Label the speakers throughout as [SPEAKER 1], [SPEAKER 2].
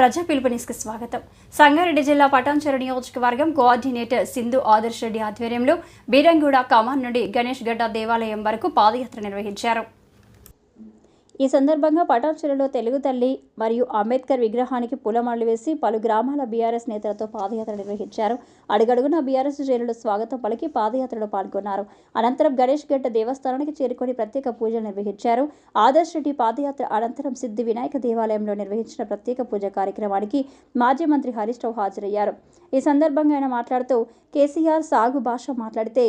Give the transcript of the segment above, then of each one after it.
[SPEAKER 1] ప్రజా పిలుపునిస్కి స్వాగతం. సంగారెడ్డి జిల్లా పటాన్చెరు నియోజకవర్గం కోఆర్డినేటర్ సింధు ఆదర్శ్ రెడ్డి ఆధ్వర్యంలో బీరంగూడ కమాన్ నుండి గణేష్ గడ్డ దేవాలయం వరకు పాదయాత్ర నిర్వహించారు. ఈ సందర్భంగా పటాన్చెరులో తెలుగు తల్లి మరియు అంబేద్కర్ విగ్రహానికి పూలమాలలు వేసి పలు గ్రామాల బీఆర్ఎస్ నేతలతో పాదయాత్ర నిర్వహించారు. అడుగడుగున బీఆర్ఎస్ శ్రేణులు స్వాగతం పలికి పాదయాత్రలో పాల్గొన్నారు. అనంతరం గణేష్ గడ్డ దేవస్థానానికి చేరుకొని ప్రత్యేక పూజలు నిర్వహించారు. ఆదర్శ్ రెడ్డి పాదయాత్ర అనంతరం సిద్ధి వినాయక దేవాలయంలో నిర్వహించిన ప్రత్యేక పూజ కార్యక్రమానికి మాజీ మంత్రి హరీష్ రావు హాజరయ్యారు. ఈ సందర్భంగా ఆయన మాట్లాడుతూ కేసీఆర్ సాగు భాష మాట్లాడితే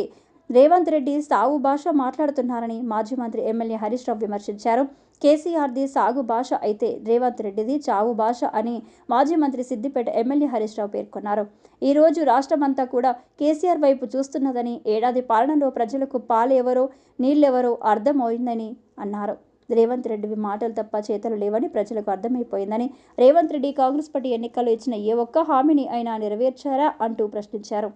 [SPEAKER 1] రేవంత్ రెడ్డి సాగు భాష మాట్లాడుతున్నారని మాజీ మంత్రి ఎమ్మెల్యే హరీష్ రావు విమర్శించారు. కేసీఆర్ది సాగు భాష అయితే రేవంత్ రెడ్డిది చావు భాష అని మాజీ మంత్రి సిద్దిపేట ఎమ్మెల్యే హరీష్ రావు పేర్కొన్నారు. ఈ రోజు రాష్ట్రమంతా కూడా కేసీఆర్ వైపు చూస్తున్నదని ఏడాది పాలనలో ప్రజలకు పాలెవరో నీళ్ళెవరో అర్థమైందని అన్నారు. రేవంత్ రెడ్డి మాటలు తప్ప చేతలు లేవని ప్రజలకు అర్థమైపోయిందని రేవంత్ రెడ్డి కాంగ్రెస్ పార్టీ ఎన్నికల్లో ఇచ్చిన ఏ ఒక్క హామీని అయినా నెరవేర్చారా అంటూ ప్రశ్నించారు.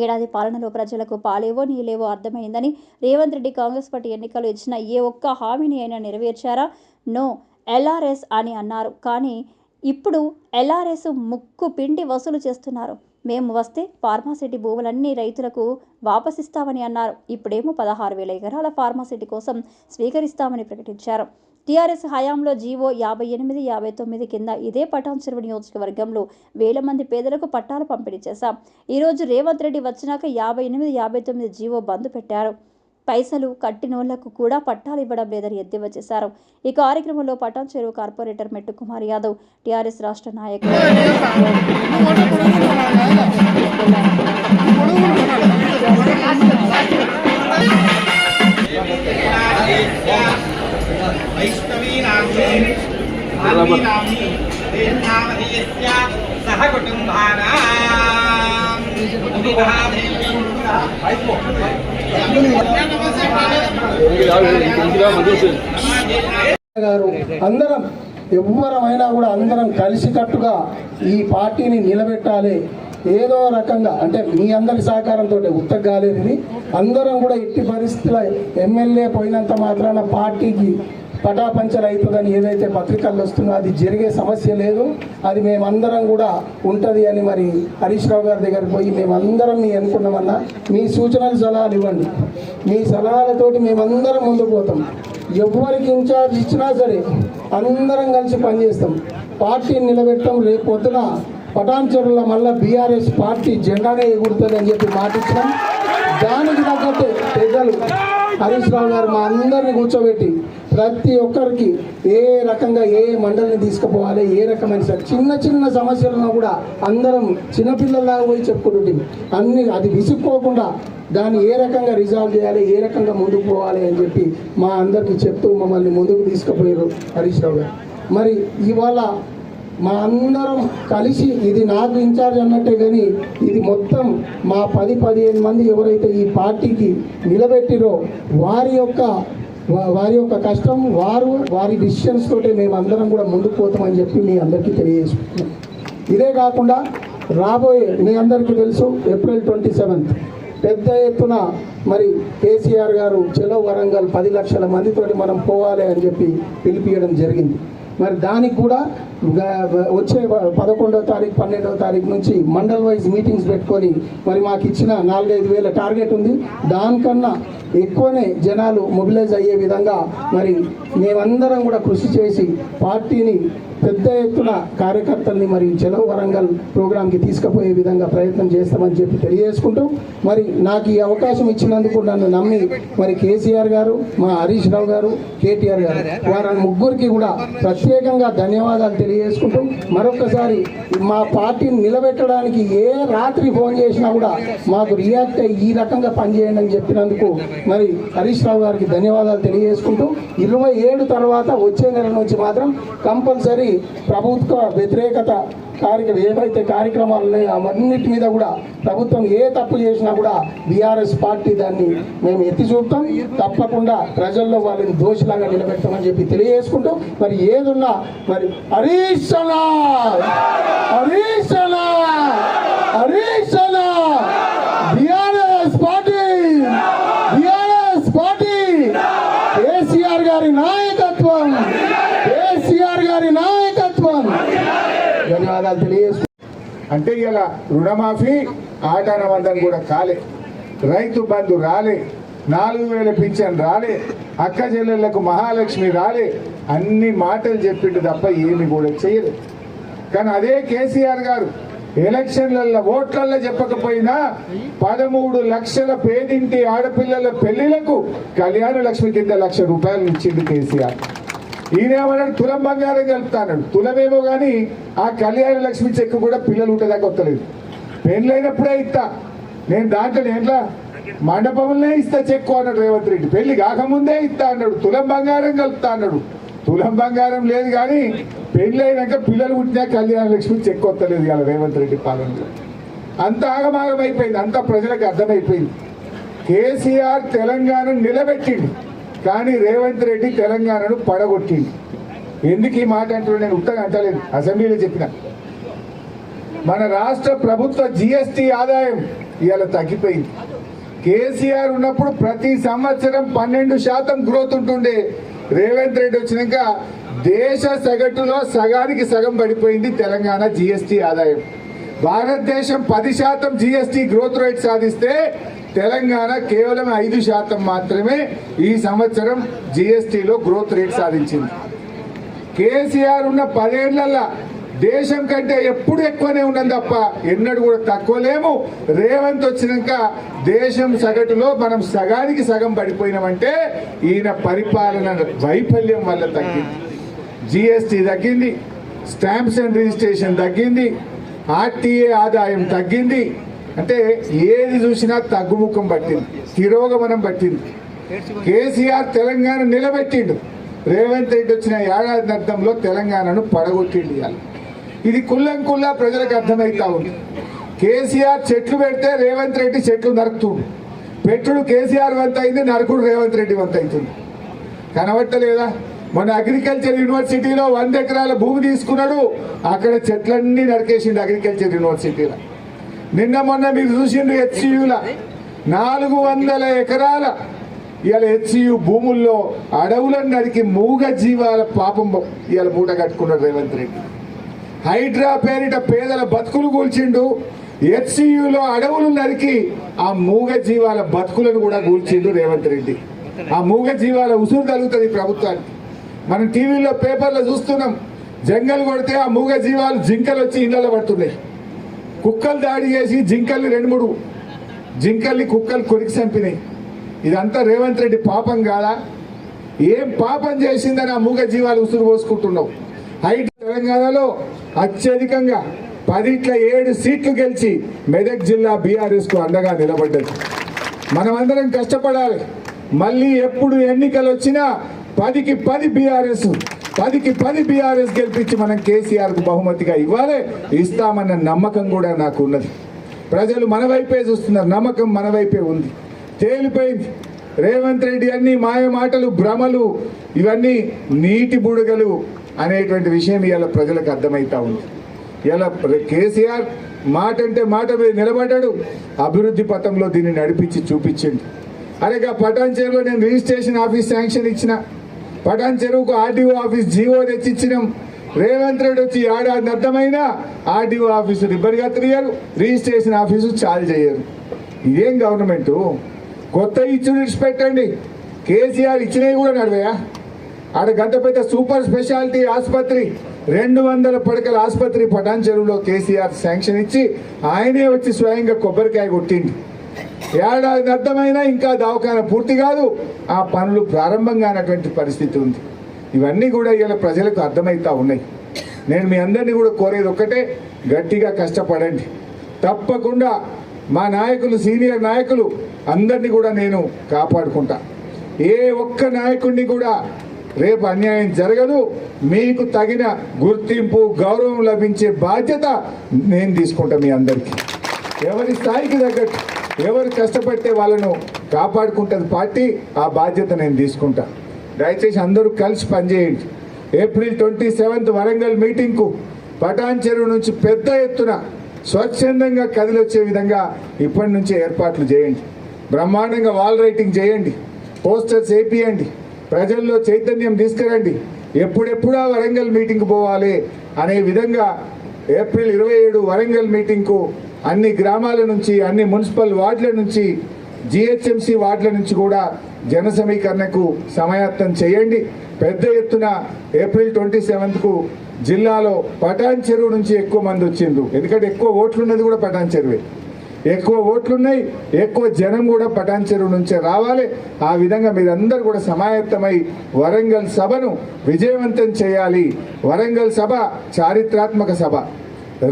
[SPEAKER 1] ఏడాది పాలనలో ప్రజలకు పాలేవో నీలేవో అర్థమైందని రేవంత్ రెడ్డి కాంగ్రెస్ పార్టీ ఎన్నికలు ఇచ్చిన ఏ ఒక్క హామీని అయినా నెరవేర్చారా? నో. ఎల్ఆర్ఎస్ అని అన్నారు. కానీ ఇప్పుడు ఎల్ఆర్ఎస్ ముక్కు పిండి వసూలు చేస్తున్నారు. మేము వస్తే ఫార్మాసిటీ భూములన్నీ రైతులకు వాపసిస్తామని అన్నారు. ఇప్పుడేమో పదహారు వేల ఎకరాల ఫార్మాసిటీ కోసం స్వీకరిస్తామని ప్రకటించారు. టీఆర్ఎస్ హయాంలో జీవో యాభై ఎనిమిది యాభై తొమ్మిది కింద ఇదే పటాన్ చెరువు నియోజకవర్గంలో వేల మంది పేదలకు పట్టాలు పంపిణీ చేశాం ఈరోజు రేవంత్ రెడ్డి వచ్చినాక యాభై ఎనిమిది యాభై తొమ్మిది జీవో బంద్ పెట్టారు పైసలు కట్టినోళ్ళకు కూడా పట్టాలు ఇవ్వడం లేదని ఎద్దేవా చేశారు ఈ కార్యక్రమంలో పటాన్ చెరువు కార్పొరేటర్ మెట్టు కుమార్ యాదవ్ టీఆర్ఎస్ రాష్ట్ర నాయకులు
[SPEAKER 2] గారు అందరం ఎవ్వరమైనా కూడా అందరం కలిసికట్టుగా ఈ పార్టీని నిలబెట్టాలి. ఏదో రకంగా అంటే మీ అందరి సహకారంతో ఉత్తగాలేదు అందరం కూడా ఎట్టి పరిస్థితుల ఎమ్మెల్యే పోయినంత మాత్రాన పార్టీకి పటాపంచలు అవుతుందని ఏదైతే పత్రికల్లో వస్తుందో అది జరిగే సమస్య లేదు. అది మేమందరం కూడా ఉంటుంది అని మరి హరీష్ రావు గారి దగ్గరికి పోయి మేమందరం మీ అనుకున్నామన్నా. మీ సూచనలు సలహాలు ఇవ్వండి. మీ సలహాలతోటి మేమందరం ముందు పోతాం. ఎవరికి ఇన్ఛార్జ్ ఇచ్చినా సరే అందరం కలిసి పనిచేస్తాం. పార్టీని నిలబెట్టడం రేపు పొద్దున పటాన్చెరులో మళ్ళీ బీఆర్ఎస్ పార్టీ జెండానే ఎగురుతుంది అని చెప్పి మాటిచ్చినాం. దానికి తగ్గట్టు పెద్దలు హరీష్ రావు గారు మా అందరిని కూర్చోబెట్టి ప్రతి ఒక్కరికి ఏ రకంగా ఏ మండలిని తీసుకుపోవాలి ఏ రకమైన చిన్న చిన్న సమస్యలను కూడా అందరం చిన్నపిల్లల్లాగా పోయి చెప్పుకుంటుంటాం అన్ని అది విసుక్కోకుండా దాన్ని ఏ రకంగా రిజాల్వ్ చేయాలి ఏ రకంగా ముందుకు పోవాలి అని చెప్పి మా అందరికీ చెప్తూ మమ్మల్ని ముందుకు తీసుకుపోయారు హరీష్ రావు గారు. మరి ఇవాళ మా అందరం కలిసి ఇది నాకు ఇన్ఛార్జ్ అన్నట్టే కానీ ఇది మొత్తం మా పది పదిహేను మంది ఎవరైతే ఈ పార్టీకి నిలబెట్టిరో వారి యొక్క వారి యొక్క కష్టం వారు వారి డిసిషన్స్ తోటే మేము అందరం కూడా ముందుకు పోతామని చెప్పి మీ అందరికీ తెలియజేసుకుంటున్నాం. ఇదే కాకుండా రాబోయే మీ అందరికీ తెలుసు ఏప్రిల్ ట్వంటీ సెవెంత్ పెద్ద ఎత్తున మరి కేసీఆర్ గారు చెలో వరంగల్ పది లక్షల మందితోటి మనం పోవాలి అని చెప్పి పిలిపియడం జరిగింది. మరి దానికి కూడా వచ్చే పదకొండో పదకొండవ తారీఖు పన్నెండవ తారీఖు నుంచి మండల్ వైజ్ మీటింగ్స్ పెట్టుకొని మరి మాకు ఇచ్చిన నాలుగైదు వేల టార్గెట్ ఉంది. దానికన్నా ఎక్కువనే జనాలు మొబిలైజ్ అయ్యే విధంగా మరి మేమందరం కూడా కృషి చేసి పార్టీని పెద్ద ఎత్తున కార్యకర్తల్ని మరి చెలో వరంగల్ ప్రోగ్రాంకి తీసుకుపోయే విధంగా ప్రయత్నం చేస్తామని చెప్పి తెలియజేసుకుంటూ మరి నాకు ఈ అవకాశం ఇచ్చినందుకు నన్ను నమ్మి మరి కేసీఆర్ గారు మా హరీష్ రావు గారు కేటీఆర్ గారు వారి ముగ్గురికి కూడా ప్రత్యేకంగా ధన్యవాదాలు తెలియజేసుకుంటూ మరొకసారి మా పార్టీని నిలబెట్టడానికి ఏ రాత్రి ఫోన్ చేసినా కూడా మాకు రియాక్ట్ అయ్యి ఈ రకంగా పనిచేయండి అని చెప్పినందుకు మరి హరీష్ రావు గారికి ధన్యవాదాలు తెలియజేసుకుంటూ ఇరవై ఏడు తర్వాత వచ్చే నెల నుంచి మాత్రం కంపల్సరీ ప్రభుత్వ వ్యతిరేకత కార్యక్రమం ఏవైతే కార్యక్రమాలు ఉన్నాయో అవన్నిటి మీద కూడా ప్రభుత్వం ఏ తప్పు చేసినా కూడా బీఆర్ఎస్ పార్టీ దాన్ని మేము ఎత్తి చూపుతాం. తప్పకుండా ప్రజల్లో వాళ్ళని దోషిలాగా నిలబెడతామని చెప్పి తెలియజేసుకుంటూ మరి ఏదున్నా మరి హరీష్ అన్నా! హరీష్ హరీష్ అన్నా బీఆర్ఎస్ పార్టీ బీఆర్ఎస్ పార్టీ కేసీఆర్ గారి నాయకత్వం కేసీఆర్ గారి నాయకత్వం
[SPEAKER 3] అంటే ఇలా రుణమాఫీ ఆటానమందం కూడా కాలే. రైతు బంధు రాలే నాలుగు వేల పింఛన్ రాలే అక్క చెల్లెళ్ళకు మహాలక్ష్మి రాలే అన్ని మాటలు చెప్పిండు తప్ప ఏమి కూడా చేయలేదు కానీ అదే కేసీఆర్ గారు ఎలక్షన్లలో ఓట్లల్లో చెప్పకపోయినా పదమూడు లక్షల పేదింటి ఆడపిల్లల పెళ్ళిలకు కళ్యాణ లక్ష్మి కింద లక్ష రూపాయలు ఇచ్చిండు కేసీఆర్. ఈయనేమన్నాడు? తులం బంగారం కలుపుతాడు తులమేమో కానీ ఆ కళ్యాణ లక్ష్మి చెక్కు కూడా పిల్లలు ఉంటేదాకా వస్తలేదు. పెళ్ళైనప్పుడే ఇస్తా. నేను దాంట్లో నేట్లా మండపంలోనే ఇస్తా చెక్కు అన్నాడు రేవంత్ రెడ్డి. పెళ్ళి కాకముందే ఇస్తా అన్నాడు. తులం బంగారం కలుపుతా అన్నాడు. తులం బంగారం లేదు కానీ పెళ్ళైనాక అయినాక పిల్లలు పుట్టినా కళ్యాణ లక్ష్మి చెక్కు వస్తలేదు కదా రేవంత్ రెడ్డి పాలనలో. అంత ఆగమాగం అయిపోయింది అంత ప్రజలకు అర్థమైపోయింది. కేసీఆర్ తెలంగాణ నిలబెట్టిండు. కానీ రేవంత్ రెడ్డి తెలంగాణను పడగొట్టింది ఎందుకు ఈ మాట అంటున్నాడు? నేను ఉత్తగా అంటలేదు. అసెంబ్లీలో చెప్పిన. మన రాష్ట్ర ప్రభుత్వ జిఎస్టి ఆదాయం ఇవాళ తగ్గిపోయింది. కేసీఆర్ ఉన్నప్పుడు ప్రతి సంవత్సరం పన్నెండు శాతం గ్రోత్ ఉంటుండే. రేవంత్ రెడ్డి వచ్చినాక దేశ సగటులో సగానికి సగం పడిపోయింది తెలంగాణ జిఎస్టి ఆదాయం. భారతదేశం పది శాతం జిఎస్టి గ్రోత్ రేట్ సాధిస్తే తెలంగాణ కేవలం ఐదు శాతం మాత్రమే ఈ సంవత్సరం జిఎస్టిలో గ్రోత్ రేట్ సాధించింది. కేసీఆర్ ఉన్న పదేళ్ళలో దేశం కంటే ఎప్పుడు ఎక్కువనే ఉన్నాం తప్ప ఎన్నడూ కూడా తక్కువ లేము. రేవంత్ వచ్చినాక దేశం సగటులో మనం సగానికి సగం పడిపోయినామంటే ఈయన పరిపాలన వైఫల్యం వల్ల తగ్గింది. జిఎస్టి తగ్గింది స్టాంప్స్ అండ్ రిజిస్ట్రేషన్ తగ్గింది ఆర్టీఏ ఆదాయం తగ్గింది అంటే ఏది చూసినా తగ్గుముఖం పట్టింది తిరోగమనం పట్టింది. కేసీఆర్ తెలంగాణ నిలబెట్టిండు. రేవంత్ రెడ్డి వచ్చిన ఏడాది అర్థంలో తెలంగాణను పడగొట్టిండు ఇవాళ. ఇది కుల్లం కుల్లా ప్రజలకు అర్థమైతా ఉంది. కేసీఆర్ చెట్లు పెడితే రేవంత్ రెడ్డి చెట్లు నరుకుతుండు. పెట్టుడు కేసీఆర్ వంత అయింది నరకుడు రేవంత్ రెడ్డి వంత అవుతుంది. కనబట్టలేదా? మొన్న అగ్రికల్చర్ యూనివర్సిటీలో వంద ఎకరాల భూమి తీసుకున్నాడు. అక్కడ చెట్లన్నీ నరికేసిండు అగ్రికల్చర్ యూనివర్సిటీలో. నిన్న మొన్న మీరు చూసిండ్రు హెచ్సియుల నాలుగు వందల ఎకరాల ఇవాళ హెచ్సియు భూముల్లో అడవులను నరికి మూగ జీవాల పాపం ఇవాళ మూట కట్టుకున్నాడు రేవంత్ రెడ్డి. హైడ్రా పేరిట పేదల బతుకులు కూల్చిండు. హెచ్సియులో అడవులు నరికి ఆ మూగ జీవాల బతుకులను కూడా కూల్చిండు రేవంత్ రెడ్డి. ఆ మూగ జీవాల ఉసురు తగులుతుంది ప్రభుత్వానికి. మనం టీవీలో పేపర్లో చూస్తున్నాం జంగల్ కొడితే ఆ మూగ జీవాలు జింకలు వచ్చి ఇళ్ళలో పడుతున్నాయి. కుక్కలు దాడి చేసి జింకల్ని రెండు మూడు జింకల్ని కుక్కలు కొరికి చంపినాయి. ఇదంతా రేవంత్ రెడ్డి పాపం కాదా? ఏం పాపం చేసిందని ఆ మూగ జీవాలు ఉసురు పోసుకుంటున్నావు? హైట్ తెలంగాణలో అత్యధికంగా పదిట్ల ఏడు సీట్లు గెలిచి మెదక్ జిల్లా బీఆర్ఎస్కు అండగా నిలబడ్డది. మనమందరం కష్టపడాలి. మళ్ళీ ఎప్పుడు ఎన్నికలు వచ్చినా పదికి పది బీఆర్ఎస్ పదికి పది బీఆర్ఎస్ గెలిపించి మనం కేసీఆర్కు బహుమతిగా ఇవ్వాలి. ఇస్తామన్న నమ్మకం కూడా నాకు ఉన్నది. ప్రజలు మన వైపే చూస్తున్నారు. నమ్మకం మన వైపే ఉంది. తేలిపోయింది. రేవంత్ రెడ్డి అన్ని మాయ మాటలు భ్రమలు ఇవన్నీ నీటి బుడగలు అనేటువంటి విషయం ఇవాళ ప్రజలకు అర్థమవుతా ఉంది. ఇలా కేసీఆర్ మాట అంటే మాట మీద నిలబడ్డాడు. అభివృద్ధి పథంలో దీన్ని నడిపించి చూపించండి. అలాగే పటాన్ నేను రిజిస్ట్రేషన్ ఆఫీస్ శాంక్షన్ ఇచ్చిన పటాన్ చెరువుకు ఆర్డీఓ ఆఫీస్ జీవో తెచ్చిచ్చినాం రేవంత్ రెడ్డి వచ్చి ఏడాది అర్థమైనా ఆర్డీఓ ఆఫీసు రిబ్బర్గా తిరిగారు రిజిస్ట్రేషన్ ఆఫీసు చాలు చేయరు ఇదేం గవర్నమెంట్ కొత్త ఇచ్చుడు పెట్టండి కేసీఆర్ ఇచ్చినవి కూడా నడవయా? ఆడ గంట పెద్ద సూపర్ స్పెషాలిటీ ఆసుపత్రి రెండు వందల పడకల ఆసుపత్రి పటాన్ చెరువులో కేసీఆర్ శాంక్షన్ ఇచ్చి ఆయనే వచ్చి స్వయంగా కొబ్బరికాయ కొట్టింది ఏడాది అర్థమైనా ఇంకా దవాఖాన పూర్తి కాదు. ఆ పనులు ప్రారంభం కానటువంటి పరిస్థితి ఉంది. ఇవన్నీ కూడా ఇలా ప్రజలకు అర్థమవుతా ఉన్నాయి. నేను మీ అందరినీ కూడా కోరేది ఒక్కటే గట్టిగా కష్టపడండి. తప్పకుండా మా నాయకులు సీనియర్ నాయకులు అందరినీ కూడా నేను కాపాడుకుంటా. ఏ ఒక్క నాయకుడిని కూడా రేపు అన్యాయం జరగదు. మీకు తగిన గుర్తింపు గౌరవం లభించే బాధ్యత నేను తీసుకుంటా మీ అందరికీ. ఎవరి స్థాయికి తగ్గట్టు. ఎవరు కష్టపడితే వాళ్ళను కాపాడుకుంటుంది పార్టీ ఆ బాధ్యత నేను తీసుకుంటా. దయచేసి అందరూ కలిసి పనిచేయండి. ఏప్రిల్ ట్వంటీ సెవెంత్ వరంగల్ మీటింగ్కు పటాన్ చెరువు నుంచి పెద్ద ఎత్తున స్వచ్ఛందంగా కదిలొచ్చే విధంగా ఇప్పటి నుంచే ఏర్పాట్లు చేయండి. బ్రహ్మాండంగా వాల్ రైటింగ్ చేయండి. పోస్టర్స్ వేపియండి. ప్రజల్లో చైతన్యం తీసుకురండి. ఎప్పుడెప్పుడా వరంగల్ మీటింగ్ పోవాలి అనే విధంగా ఏప్రిల్ ఇరవై ఏడు వరంగల్ మీటింగ్కు అన్ని గ్రామాల నుంచి అన్ని మున్సిపల్ వార్డుల నుంచి జిహెచ్ఎంసీ వార్డుల నుంచి కూడా జన సమీకరణకు సమాయత్తం చేయండి. పెద్ద ఎత్తున ఏప్రిల్ ట్వంటీ సెవెంత్కు జిల్లాలో పటాన్ చెరువు నుంచి ఎక్కువ మంది వచ్చిండ్రు. ఎందుకంటే ఎక్కువ ఓట్లున్నది కూడా పటాన్ చెరువే. ఎక్కువ ఓట్లున్నాయి ఎక్కువ జనం కూడా పటాన్ చెరువు నుంచే రావాలి. ఆ విధంగా మీరందరూ కూడా సమాయత్తమై వరంగల్ సభను విజయవంతం చేయాలి. వరంగల్ సభ చారిత్రాత్మక సభ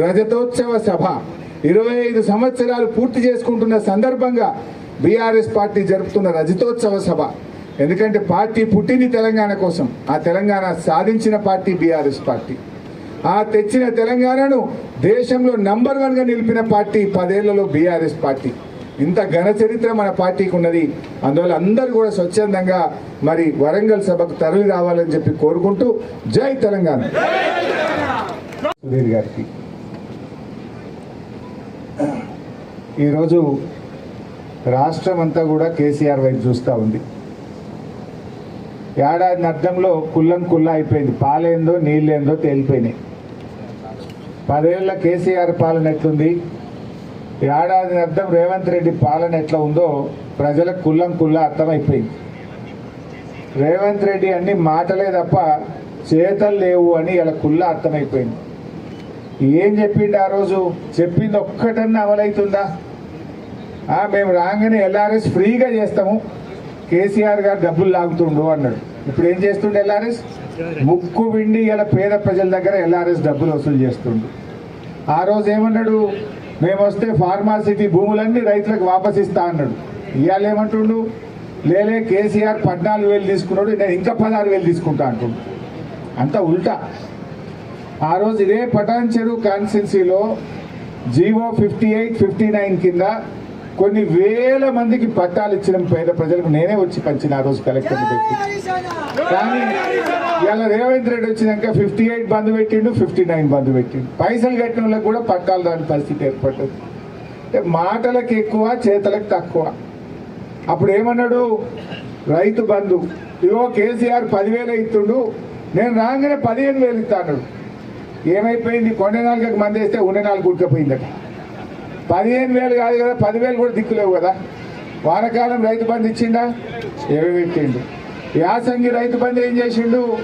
[SPEAKER 3] రజతోత్సవ సభ. ఇరవై ఐదు సంవత్సరాలు పూర్తి చేసుకుంటున్న సందర్భంగా బీఆర్ఎస్ పార్టీ జరుపుతున్న రజతోత్సవ సభ. ఎందుకంటే పార్టీ పుట్టింది తెలంగాణ కోసం. ఆ తెలంగాణ సాధించిన పార్టీ బీఆర్ఎస్ పార్టీ. ఆ తెచ్చిన తెలంగాణను దేశంలో నంబర్ వన్గా నిలిపిన పార్టీ పదేళ్ళలో బీఆర్ఎస్ పార్టీ. ఇంత ఘన చరిత్ర మన పార్టీకి ఉన్నది. అందువల్ల అందరూ కూడా స్వచ్ఛందంగా మరి వరంగల్ సభకు తరలి రావాలని చెప్పి కోరుకుంటూ జై తెలంగాణ. సుధీర్ గారికి ఈరోజు రాష్ట్రం అంతా కూడా కేసీఆర్ వైపు చూస్తూ ఉంది. ఏడాది అర్థంలో కుల్లం కుల్ల అయిపోయింది. పాలేందో నీళ్ళేందో తేలిపోయినాయి. పదేళ్ళ కేసీఆర్ పాలన ఎట్లుంది? ఏడాది అర్థం రేవంత్ రెడ్డి పాలన ఎట్లా ఉందో ప్రజలకు కుల్లం కుల్ల అర్థమైపోయింది. రేవంత్ రెడ్డి అన్ని మాటలే తప్ప చేతలు లేవు అని ఇలా కుల్ల అర్థమైపోయింది. ఏం చెప్పిండు ఆ రోజు? చెప్పింది ఒక్కటన్నా అమలవుతుందా మేము రాగానే ఎల్ఆర్ఎస్ ఫ్రీగా చేస్తాము. కేసీఆర్ గారు డబ్బులు లాగుతుండు అన్నాడు. ఇప్పుడు ఏం చేస్తుండే ఎల్ఆర్ఎస్? ముక్కు విండి ఇలా పేద ప్రజల దగ్గర ఎల్ఆర్ఎస్ డబ్బులు వసూలు చేస్తుండు. ఆ రోజు ఏమన్నాడు? మేము వస్తే ఫార్మాసిటీ భూములన్నీ రైతులకు వాపస్ ఇస్తా అన్నాడు. ఇవాళ ఏమంటుండు? లేలే కేసీఆర్ పద్నాలుగు వేలు తీసుకున్నాడు నేను ఇంకా పదహారు వేలు తీసుకుంటా అంటుండు. అంతా ఉల్టా. ఆ రోజు ఇదే పటాన్ చెరువు కాన్స్టిట్యున్సీలో GO fifty eight fifty nine కింద కొన్ని వేల మందికి పట్టాలు ఇచ్చిన పేద ప్రజలకు. నేనే వచ్చి పంచిన ఆ రోజు కలెక్టర్ని పెట్టి కానీ ఇలా రేవంత్ రెడ్డి వచ్చినాక ఫిఫ్టీ ఎయిట్ బంద్ పెట్టిండు ఫిఫ్టీ నైన్ బంద్ పెట్టిండు. పైసలు కట్టిన వాళ్ళకి కూడా పట్టాలు రాని పరిస్థితి ఏర్పడ్డది. అంటే మాటలకు ఎక్కువ చేతలకు తక్కువ. అప్పుడు ఏమన్నాడు? రైతు బంధు. ఇగో కేసీఆర్ పదివేలు ఇస్తుండు. నేను రాగానే పదిహేను వేలు ఇస్తా అన్నాడు. ఏమైపోయింది? కొండ నాలుగకి మంది వేస్తే ఉండే నాలుగు ఉడకపోయిందట పదిహేను వేలు కాదు కదా పదివేలు కూడా దిక్కులేవు కదా. వానకాలం రైతు బంధు ఇచ్చిండా? ఏమి పెట్టిండు. యాసంగి రైతు బంధు ఏం చేసిండు?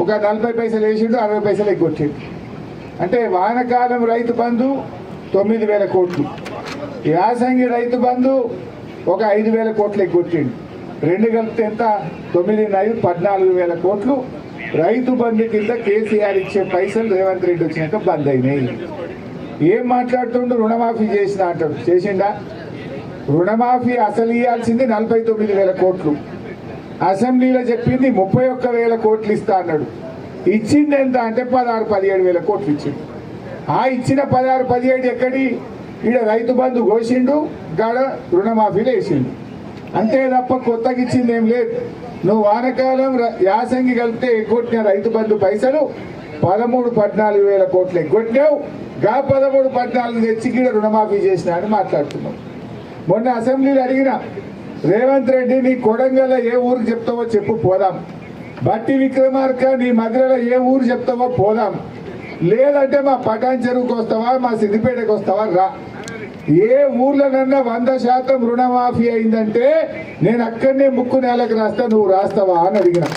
[SPEAKER 3] ఒక నలభై పైసలు వేసిండు అరవై పైసలు ఎగ్గొట్టిండు. అంటే వానకాలం రైతు బంధు తొమ్మిది వేల కోట్లు. యాసంగి రైతు బంధు ఒక ఐదు వేల కోట్లు ఎగ్గొట్టిండు. రెండు కలిపితే ఎంత? తొమ్మిది ఐదు పద్నాలుగు వేల కోట్లు. రైతు బంధు కింద కేసీఆర్ ఇచ్చే పైసలు రేవంత్ రెడ్డి వచ్చినాక బంద్ అయినాయి. ఏం మాట్లాడుతుండు? రుణమాఫీ చేసిన అంటాడు చేసిండా? రుణమాఫీ అసలు ఇవ్వాల్సింది నలభై తొమ్మిది వేల కోట్లు. అసెంబ్లీలో చెప్పింది ముప్పై ఒక్క వేల కోట్లు ఇస్తా అన్నాడు. ఇచ్చింది ఎంత అంటే పదహారు పదిహేడు వేల కోట్లు ఇచ్చిండు. ఆ ఇచ్చిన పదహారు పదిహేడు ఎక్కడి? ఈడ రైతు బంధు కోసిండు గాడ రుణమాఫీలు వేసిండు. అంతే తప్ప కొత్తగా ఇచ్చింది ఏం లేదు. నువ్వు వానకాలం ర- యాసంగి కలిపితే ఎగ్గొట్టిన రైతు బంధు పైసలు పదమూడు పద్నాలుగు వేల కోట్లు ఎగ్గొట్టినావు గా పదమూడు పద్నాలుగు తెచ్చి కూడా రుణమాఫీ చేసిన అని మాట్లాడుతున్నావు. మొన్న అసెంబ్లీలో అడిగిన రేవంత్ రెడ్డి నీ కొడంగల్ ఏ ఊరు చెప్తావో చెప్పు పోదాం. బట్టి విక్రమార్క నీ మధురలో ఏ ఊరు చెప్తావో పోదాం. లేదంటే మా పటాన్ చెరువుకి వస్తావా మా సిద్దిపేటకు వస్తావా రా. ఏ ఊర్లోనన్నా వంద శాతం రుణమాఫీ అయిందంటే నేను అక్కడనే ముక్కు నేలకు రాస్తా నువ్వు రాస్తావా అని అడిగినా.